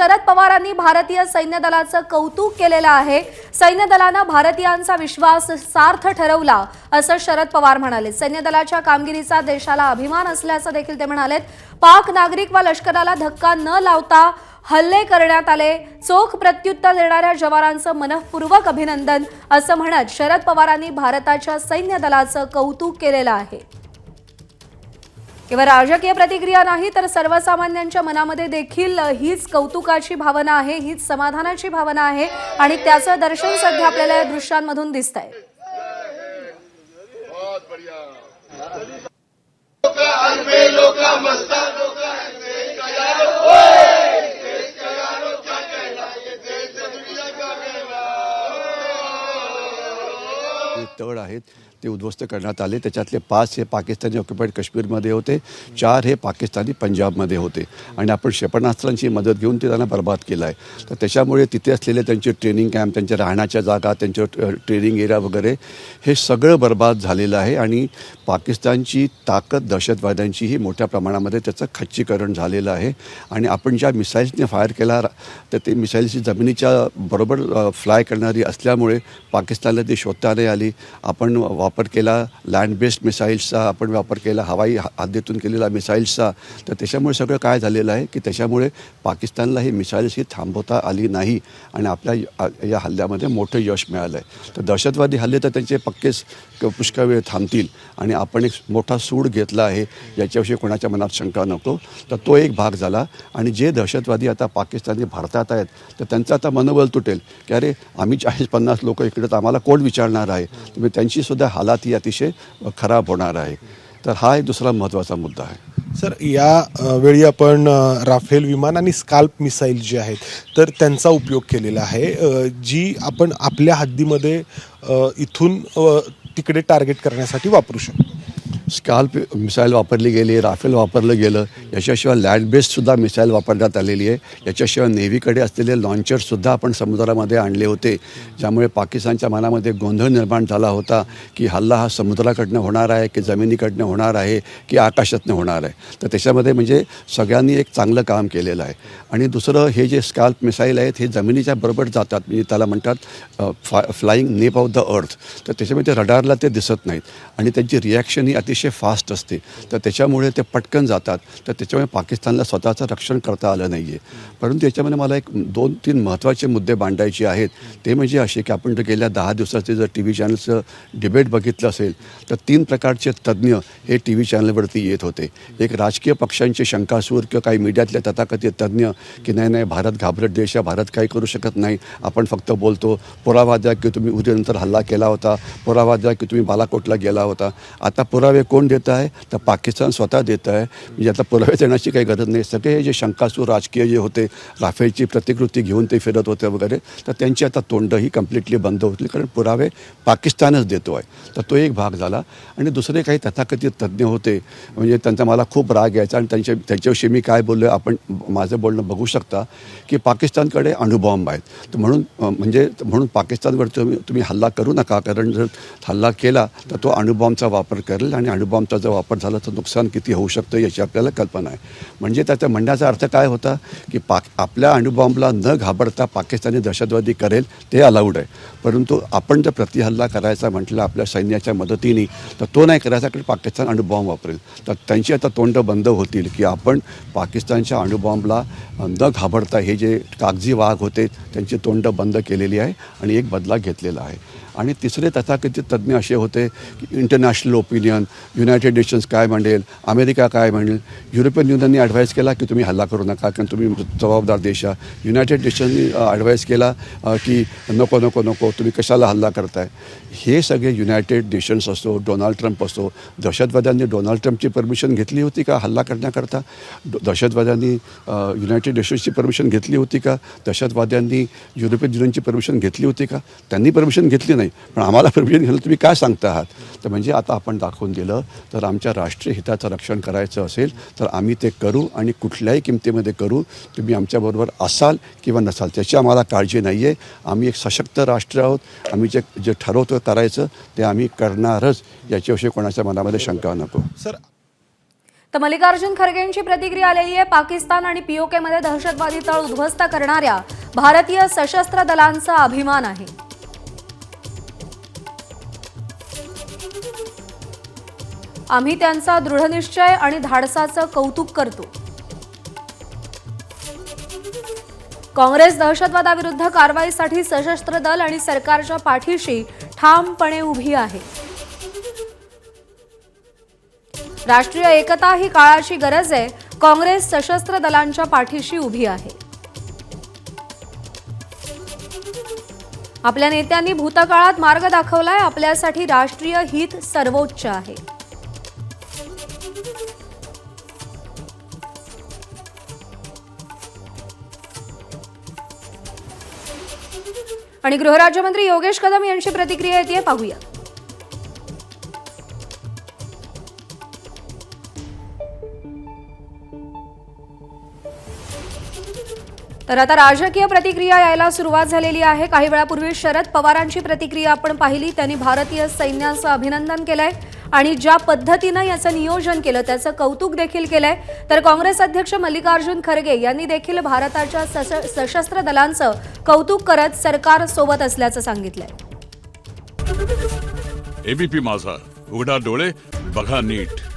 शरद पवारांनी भारतीय सैन्य दलाचं कौतुक केलेलं आहे. सैन्य दलानं भारतीयांचा विश्वास सार्थ ठरवला असं शरद पवार म्हणाले सैन्य दलाच्या कामगिरीचा देशाला अभिमान असल्याचं देखील ते म्हणालेत. पाक नागरिक व लष्कराला धक्का न लावता हल्ले करण्यात आले. चोख प्रत्युत्तर देणाऱ्या जवानांचं मनःपूर्वक अभिनंदन असं म्हणत शरद पवारांनी भारताच्या सैन्य दलाचं कौतुक केलेलं आहे. केवळ राजकीय प्रतिक्रिया नाही तर सर्वसामान्यांच्या मनामध्ये देखील हीच कौतुकाची भावना आहे हीच समाधानाची भावना आहे आणि त्याचं दर्शन सध्या आपल्याला या दृश्यांमधून दिसत आहे जे तळ आहेत ते उद्ध्वस्त करण्यात आले. त्याच्यातले पाच हे पाकिस्तानी ऑक्युपाईड काश्मीरमध्ये होते. चार हे पाकिस्तानी पंजाबमध्ये होते. आणि आपण क्षेपणास्त्रांची मदत घेऊन ते त्यांना बर्बाद केलं आहे तर त्याच्यामुळे तिथे असलेले त्यांचे ट्रेनिंग कॅम्प त्यांच्या राहण्याच्या जागा त्यांचं ट- ट्रेनिंग एरिया वगैरे हे सगळं बर्बाद झालेलं आहे. आणि पाकिस्तानची ताकद दहशतवाद्यांचीही मोठ्या प्रमाणामध्ये त्याचं खच्चीकरण झालेलं आहे. आणि आपण ज्या मिसाईल्सने फायर केला तर ते मिसाईल्सची जमिनीच्या बरोबर फ्लाय करणारी असल्यामुळे पाकिस्तानला ती शोधता नाही आली. आपण वापर केला लँड बेस्ड मिसाईल्सचा आपण वापर केला हवाई हद्दीतून केलेला मिसाईल्सचा तर त्याच्यामुळे सगळं काय झालेलं आहे की त्याच्यामुळे पाकिस्तानला ही मिसाईल्स ही थांबवता आली नाही आणि आपल्या या हल्ल्यामध्ये मोठं यश मिळालं आहे तर दहशतवादी हल्ले तर त्यांचे पक्केच पुष्कळ वेळ थांबतील आणि आपण एक मोठा सूड घेतला आहे याच्याविषयी कोणाच्या मनात शंका नको. तर तो एक भाग झाला आणि जे दहशतवादी आता पाकिस्तानी भारतात आहेत तर त्यांचं आता मनोबल तुटेल की अरे आम्ही चाळीस पन्नास लोक इकडे तर आम्हाला कोण विचारणार आहे? त्यामुळे त्यांची सुद्धा हालात ही अतिशय खराब होणार आहे. तर हा एक दुसरा महत्त्वाचा मुद्दा आहे. सर या वेळी आपण राफेल विमान आणि स्काल्प मिसाईल जे आहेत तर त्यांचा उपयोग केलेला आहे. जी आपण आपल्या हद्दीमध्ये इथून तिकडे टार्गेट करण्यासाठी वापरू शकतो. स्काल्प मिसाईल वापरली गेली राफेल वापरलं गेलं याच्याशिवाय लँड बेस्डसुद्धा मिसाईल वापरण्यात आलेली आहे. याच्याशिवाय नेव्हीकडे असलेले लॉन्चरसुद्धा आपण समुद्रामध्ये आणले होते. ज्यामुळे पाकिस्तानच्या मनामध्ये गोंधळ निर्माण झाला होता की हल्ला हा समुद्राकडनं होणार आहे की जमिनीकडनं होणार आहे की आकाशातनं होणार आहे. तर त्याच्यामध्ये म्हणजे सगळ्यांनी एक चांगलं काम केलेलं आहे. आणि दुसरं हे जे स्काल्प मिसाईल आहेत हे जमिनीच्या बरोबर जातात. म्हणजे त्याला म्हणतात फा फ्लाईंग नेप ऑफ द अर्थ तर त्याच्यामध्ये रडारला ते दिसत नाहीत. आणि त्यांची रिॲक्शन ही अतिशय फास्ट असते. तर त्याच्यामुळे ते पटकन जातात. तर त्याच्यामुळे पाकिस्तानला स्वतःचं रक्षण करता आलं नाही आहे परंतु याच्यामध्ये मला एक दोन तीन महत्त्वाचे मुद्दे मांडायचे आहेत. ते म्हणजे असे की आपण जर गेल्या दहा दिवसाचे जर टी व्ही चॅनलचं डिबेट बघितलं असेल तर तीन प्रकारचे तज्ज्ञ हे टी व्ही चॅनलवरती येत होते. एक राजकीय पक्षांचे शंकासूर किंवा काही मीडियातले तथाकथित तज्ज्ञ की नाही नाही भारत घाबरट देश आहे भारत काही करू शकत नाही. आपण फक्त बोलतो पुरावा द्या की तुम्ही उद्यानंतर हल्ला केला होता पुरावा द्या की तुम्ही बालाकोटला गेला होता. आता पुरावे कोण देत आहे? तर पाकिस्तान स्वतः देत आहे. म्हणजे आता पुरावे देण्याची काही गरज नाही. सगळे हे जे शंकासूर राजकीय जे होते राफेलची प्रतिकृती घेऊन ते फिरत होते वगैरे तर त्यांची आता तोंडही कम्प्लिटली बंद होतील. कारण पुरावे पाकिस्तानच देतो आहे. तर तो एक भाग झाला. आणि दुसरे काही तथाकथित तज्ज्ञ होते. म्हणजे त्यांचा मला खूप राग यायचा आणि त्यांच्या त्यांच्याविषयी मी काय बोललो आपण माझं बोलणं बघू शकता की पाकिस्तानकडे अणुबॉम्ब आहेत. तर म्हणून म्हणजे म्हणून पाकिस्तानवर तुम्ही तुम्ही हल्ला करू नका. कारण जर हल्ला केला तर तो अणुबॉम्बचा वापर करेल आणि अणुबॉम्बचा जर वापर झाला तर नुकसान किती होऊ शकतं याची आपल्याला कल्पना आहे. म्हणजे त्याचा म्हणण्याचा अर्थ काय होता की पाक आपल्या अणुबॉम्बला न घाबरता पाकिस्तानी दहशतवादी करेल ते अलाउड आहे. परंतु आपण जर प्रतिहल्ला करायचा म्हटलं आपल्या सैन्याच्या मदतीने तर तो नाही करायचा कारण पाकिस्तान अणुबॉम्ब वापरेल. तर त्यांची आता तोंड बंद होतील की आपण पाकिस्तानच्या अणुबॉम्बला न घाबरता हे जे कागजी वाघ होते त्यांची तोंड बंद केलेली आहे आणि एक बदला घेतलेला आहे. आणि तिसरे तथाकथित तज्ज्ञ असे होते की इंटरनॅशनल ओपिनियन युनायटेड नेशन्स काय म्हणेल अमेरिका काय म्हणेल युरोपियन युनियनने ॲडवाईस केला की तुम्ही हल्ला करू नका कारण तुम्ही जबाबदार देश आहात युनायटेड नेशननी ॲडवाईस केला की नको नको नको तुम्ही कशाला हल्ला करताय? हे सगळे युनायटेड नेशन्स असो डोनाल्ड ट्रम्प असो दहशतवाद्यांनी डोनाल्ड ट्रम्पची परमिशन घेतली होती का हल्ला करण्याकरता? दहशतवाद्यांनी युनायटेड नेशन्सची परमिशन घेतली होती का? दहशतवाद्यांनी युरोपियन युनियनची परमिशन घेतली होती का? त्यांनी परमिशन घेतली नाही. पण आम्हाला परमिशन घ्यायला तुम्ही काय सांगता आहात? तर म्हणजे आता आपण दाखवून दिलं तर आमच्या राष्ट्रीय हिताचं रक्षण करायचं असेल तर आम्ही ते करू आणि कुठल्याही किमतीमध्ये करू. तुम्ही आमच्याबरोबर असाल किंवा नसाल त्याची आम्हाला काळजी नाही आहे आम्ही एक सशक्त राष्ट्र आहोत. आम्ही जे जे ठरवतो करायचं ते आम्ही करणारच. याच्याविषयी कोणाच्या मनामध्ये शंका नको. सर तर मल्लिकार्जुन खरगेंची प्रतिक्रिया आलेली आहे. पाकिस्तान आणि पीओके मध्ये दहशतवादी तळ उद्ध्वस्त करणाऱ्या भारतीय सशस्त्र दलांचा अभिमान आहे. आम्ही त्यांचा दृढनिश्चय आणि धाडसाचं कौतुक करतो. काँग्रेस दहशतवादाविरुद्ध कारवाईसाठी सशस्त्र दल आणि सरकारच्या पाठीशी ठामपणे उभी आहे. राष्ट्रीय एकता ही काळाची गरज आहे. काँग्रेस सशस्त्र दलांच्या पाठीशी उभी आहे. आपल्या नेत्यांनी भूतकाळात मार्ग दाखवलाय. आपल्यासाठी राष्ट्रीय हित सर्वोच्च आहे. आणि गृहराज्यमंत्री योगेश कदम यांची प्रतिक्रिया येते पाहूया. तर आता राजकीय प्रतिक्रिया यायला सुरुवात झालेली आहे. काही वेळापूर्वी शरद पवारांची प्रतिक्रिया आपण पाहिली. त्यांनी भारतीय सैन्याचं अभिनंदन केलंय. आणि ज्या पद्धतीनं याचं नियोजन केलं त्याचं कौतुक देखील केलंय. तर काँग्रेस अध्यक्ष मल्लिकार्जुन खरगे यांनी देखील भारताच्या सश- सशस्त्र दलांचं कौतुक करत सरकार सोबत असल्याचं सांगितलंय. एबीपी माझा. उघडा डोळे बघा नीट.